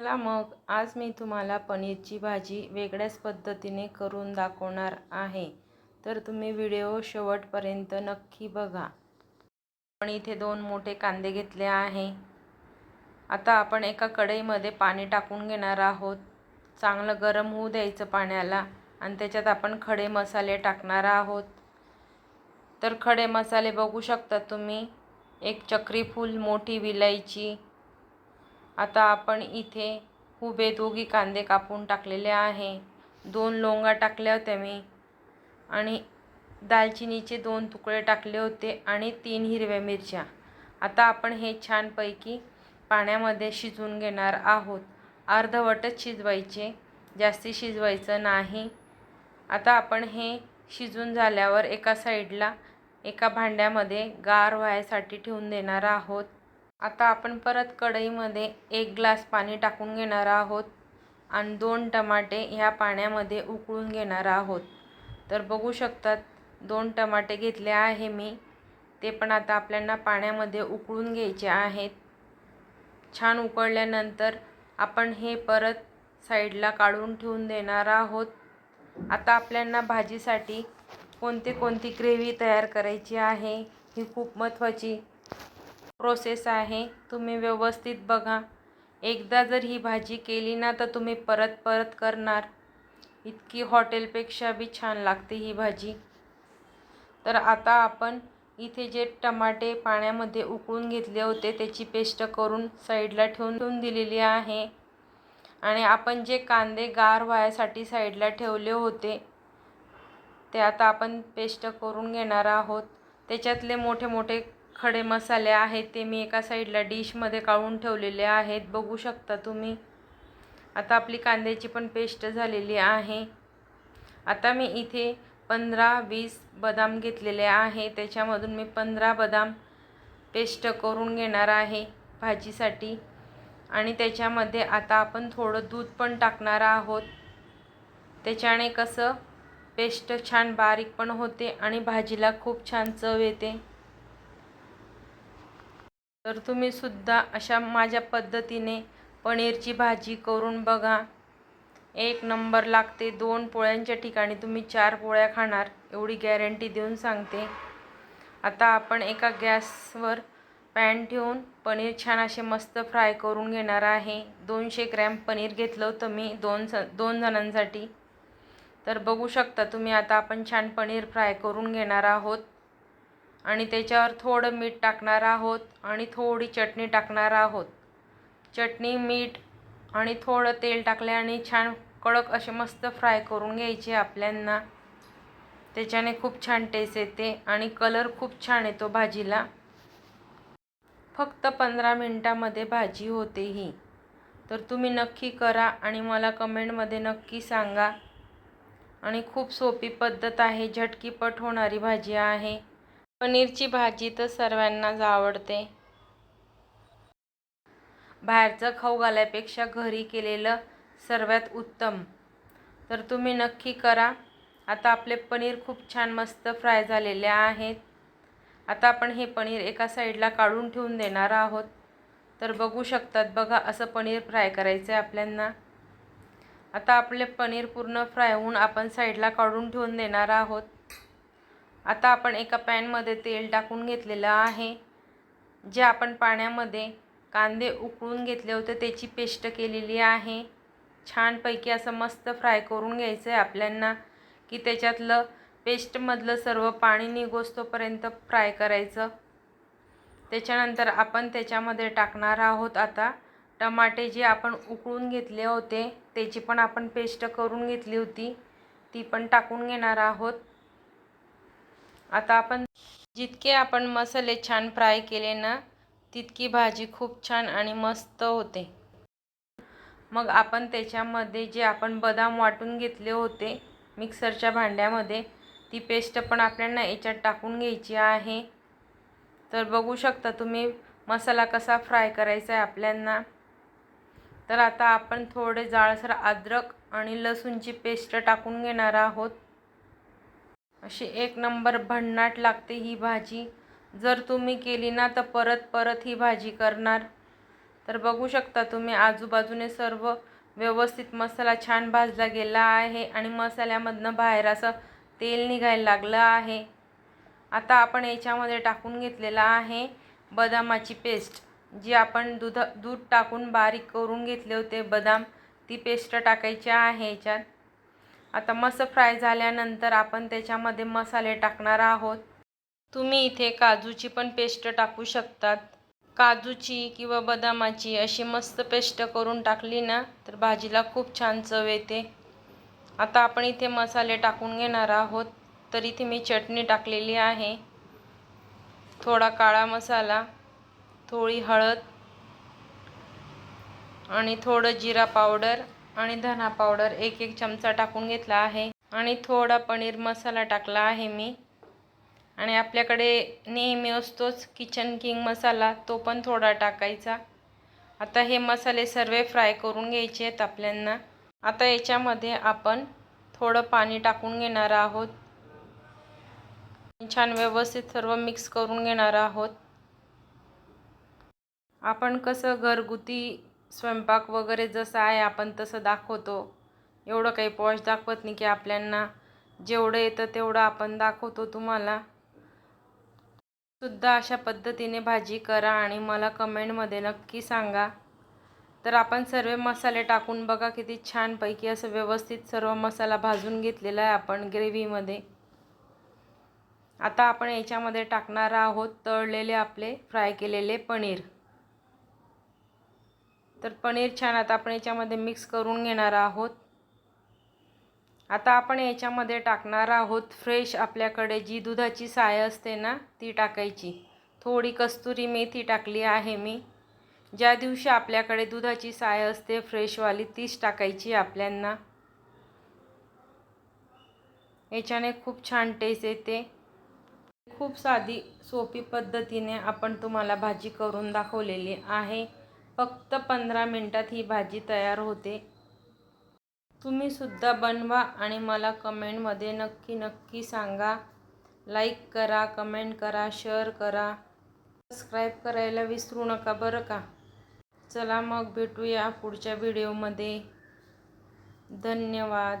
चला मग आज मी तुम्हाला पनीरची भाजी वेगळ्याच पद्धतीने करून दाखवणार आहे. तर तुम्ही व्हिडिओ शेवटपर्यंत नक्की बघा. आपण इथे दोन मोठे कांदे घेतले आहे. आता आपण एका कढईमध्ये पाणी टाकून घेणार आहोत. चांगलं गरम होऊ द्यायचं पाण्याला आणि त्याच्यात आपण खडे मसाले टाकणार आहोत. तर खडे मसाले बघू शकता तुम्ही. एक चक्री फूल मोठी विलायची आता आपण इथे उभे दोघी कांदे कापून टाकलेले आहे. दोन लोंगा टाकल्या होत्या मी. आणि दालचिनीचे दोन तुकडे टाकले होते आणि तीन हिरव्या मिरच्या. आता आपण हे छानपैकी पाण्यामध्ये शिजवून घेणार आहोत. अर्धवटच शिजवायचे. जास्ती शिजवायचं नाही. आता आपण हे शिजून झाल्यावर एका साईडला एका भांड्यामध्ये गार व्हायसाठी ठेवून देणार आहोत. आता आपण परत कढईमध्ये एक ग्लास पाणी टाकून घेणार आहोत आणि दोन टमाटे ह्या पाण्यामध्ये उकळून घेणार आहोत. तर बघू शकतात दोन टमाटे घेतले आहे मी. ते पण आता आपल्याला पाण्यामध्ये उकळून घ्यायचे आहेत. छान उकळल्यानंतर आपण हे परत साईडला काढून ठेवून देणार आहोत. आता आपल्याला भाजीसाठी कोणती कोणती ग्रेव्ही तयार करायची आहे ही खूप महत्त्वाची प्रोसेस आहे. तुम्ही व्यवस्थित बघा. एकदा जर ही भाजी केली ना तर तुम्ही परत परत करणार. इतकी हॉटेलपेक्षा बी छान लागते ही भाजी. तर आता आपण इथे जे टमाटे पाण्यामध्ये उकळून घेतले होते त्याची पेस्ट करून साईडला ठेवून ठेवून दिलेली आहे. आणि आपण जे कांदे गार व्हायसाठी साईडला ठेवले होते ते आता आपण पेस्ट करून घेणार आहोत. त्याच्यातले मोठे मोठे खडे मसाले आहेत ते मी एका साईडला डिशमध्ये काढून ठेवलेले आहेत. बघू शकता तुम्ही. आता आपली कांद्याची पण पेस्ट झालेली आहे. आता मी इथे पंधरा वीस बदाम घेतलेले आहे. त्याच्यामधून मी पंधरा बदाम पेस्ट करून घेणार आहे भाजीसाठी. आणि त्याच्यामध्ये आता आपण थोडं दूध पण टाकणार आहोत. त्याच्याने कसं पेस्ट छान बारीक पण होते आणि भाजीला खूप छान चव येते. तर तुम्ही सुद्धा अशा माझ्या पद्धतीने पनीरची भाजी करून बघा. एक नंबर लागते दोन पोळ्यांच्या ठिकाणी तुम्ही चार पोळ्या खाणार एवढी गॅरंटी देऊन सांगते. आता आपण एका गॅसवर पॅन ठेवून पनीर छान असे मस्त फ्राय करून घेणार आहे. दोनशे ग्रॅम पनीर घेतलं होतं मी दोन स दोन जणांसाठी. तर बघू शकता तुम्ही आता आपण छान पनीर फ्राय करून घेणार आहोत. आणि त्याच्यावर थोडं मीठ टाकणार आहोत आणि थोडी चटणी टाकणार आहोत. चटणी मीठ आणि थोडं तेल टाकले आणि छान कडक असे मस्त फ्राय करून घ्यायचे आपल्यांना. त्याच्याने खूप छान टेस्ट येते आणि कलर खूप छान येतो भाजीला. फक्त पंधरा मिनटामध्ये भाजी होते ही. तर तुम्ही नक्की करा आणि मला कमेंटमध्ये नक्की सांगा. आणि खूप सोपी पद्धत आहे झटकीपट होणारी भाजी आहे. पनीरची भाजी तर सर्वांनाच आवडते. बाहेरचं खाऊ घालायपेक्षा घरी केलेलं सर्वात उत्तम. तर तुम्ही नक्की करा. आता आपले पनीर खूप छान मस्त फ्राय झालेले आहेत. आता आपण हे पनीर एका साईडला काढून ठेवून देणार आहोत. तर बघू शकतात बघा असं पनीर फ्राय करायचं आहे आपल्यांना. आता आपले पनीर पूर्ण फ्राय होऊन आपण साईडला काढून ठेवून देणार आहोत. आता आपण एका पॅनमध्ये तेल टाकून घेतलेलं आहे. जे आपण पाण्यामध्ये कांदे उकळून घेतले होते त्याची पेस्ट केलेली आहे. छानपैकी असं मस्त फ्राय करून घ्यायचं आहे आपल्यांना की त्याच्यातलं पेस्टमधलं सर्व पाणी निघोस्तोपर्यंत फ्राय करायचं. त्याच्यानंतर आपण त्याच्यामध्ये टाकणार आहोत आता टमाटे जे आपण उकळून घेतले होते त्याची पण आपण पेस्ट करून घेतली होती ती पण टाकून घेणार आहोत. आता आपण जितके आपण मसाले छान फ्राय केले ना तितकी भाजी खूप छान आणि मस्त होते. मग आपण त्याच्यामध्ये जे आपण बदाम वाटून घेतले होते मिक्सरच्या भांड्यामध्ये ती पेस्ट पण आपल्याला याच्यात टाकून घ्यायची आहे. तर बघू शकता तुम्ही मसाला कसा फ्राय करायचा आहे आपल्यांना तर आता आपण थोडे जाळसर अद्रक आणि लसूणची पेस्ट टाकून घेणार आहोत. अशी एक नंबर भन्नाट लागते ही भाजी. जर तुम्ही केली ना तर परत परत ही भाजी करणार. तर बघू शकता तुम्ही आजूबाजूने सर्व व्यवस्थित मसाला छान भाजला गेला आहे आणि मसाल्यामधनं बाहेर असं तेल निघायला लागलं आहे. आता आपण याच्यामध्ये टाकून घेतलेला आहे बदामाची पेस्ट. जी आपण दूध दूध टाकून बारीक करून घेतले होते बदाम ती पेस्ट टाकायची आहे याच्यात. आता मस्त फ्राय झाल्यानंतर आपण त्याच्यामध्ये मसाले टाकणार आहोत. तुम्ही इथे काजूची पण पेस्ट टाकू शकतात. काजूची किंवा बदामाची अशी मस्त पेस्ट करून टाकली ना तर भाजीला खूप छान चव येते. आता आपण इथे मसाले टाकून घेणार आहोत. तर इथे मी चटणी टाकलेली आहे. थोडा काळा मसाला थोडी हळद आणि थोडं जिरा पावडर आणि धना पावडर एक एक चमचा टाकून घेतला आहे. आणि थोडा पनीर मसाला टाकला आहे मी. आणि आपल्याकडे नेहमी असतोच किचन किंग मसाला तो पण थोडा टाकायचा. आता हे मसाले सर्व फ्राय करून घ्यायचे आहेत आपल्यांना. आता याच्यामध्ये आपण थोडं पाणी टाकून घेणार आहोत. छान व्यवस्थित सर्व मिक्स करून घेणार आहोत. आपण कसं घरगुती स्वयंपाक वगैरे जसं आहे आपण तसं दाखवतो. एवढं काही पॉश दाखवत नाही की आपल्यांना जेवढं येतं तेवढं आपण दाखवतो तुम्हाला. सुद्धा अशा पद्धतीने भाजी करा आणि मला कमेंटमध्ये नक्की सांगा. तर आपण सर्व मसाले टाकून बघा किती छानपैकी असं व्यवस्थित सर्व मसाला भाजून घेतलेला आहे आपण ग्रेव्हीमध्ये आता आपण याच्यामध्ये टाकणार आहोत तळलेले आपले फ्राय केलेले पनीर. तर पनीर छान आता आपण याच्यामध्ये मिक्स करून घेणार आहोत. आता आपण याच्यामध्ये टाकणार आहोत फ्रेश आपल्याकडे जी दुधाची साय असते ना ती टाकायची. थोडी कस्तुरी मेथी टाकली आहे मी. ज्या दिवशी आपल्याकडे दुधाची साय असते फ्रेशवाली तीच टाकायची आपल्यांना. याच्याने खूप छान टेस्ट येते. खूप साधी सोपी पद्धतीने आपण तुम्हाला भाजी करून दाखवलेली आहे. फक्त पंधरा मिनटात ही भाजी तयार होते. तुम्हीसुद्धा बनवा आणि मला कमेंटमध्ये नक्की नक्की सांगा. लाईक करा कमेंट करा शेअर करा. सबस्क्राईब करायला विसरू नका बरं का? चला मग भेटूया पुढच्या व्हिडिओमध्ये. धन्यवाद.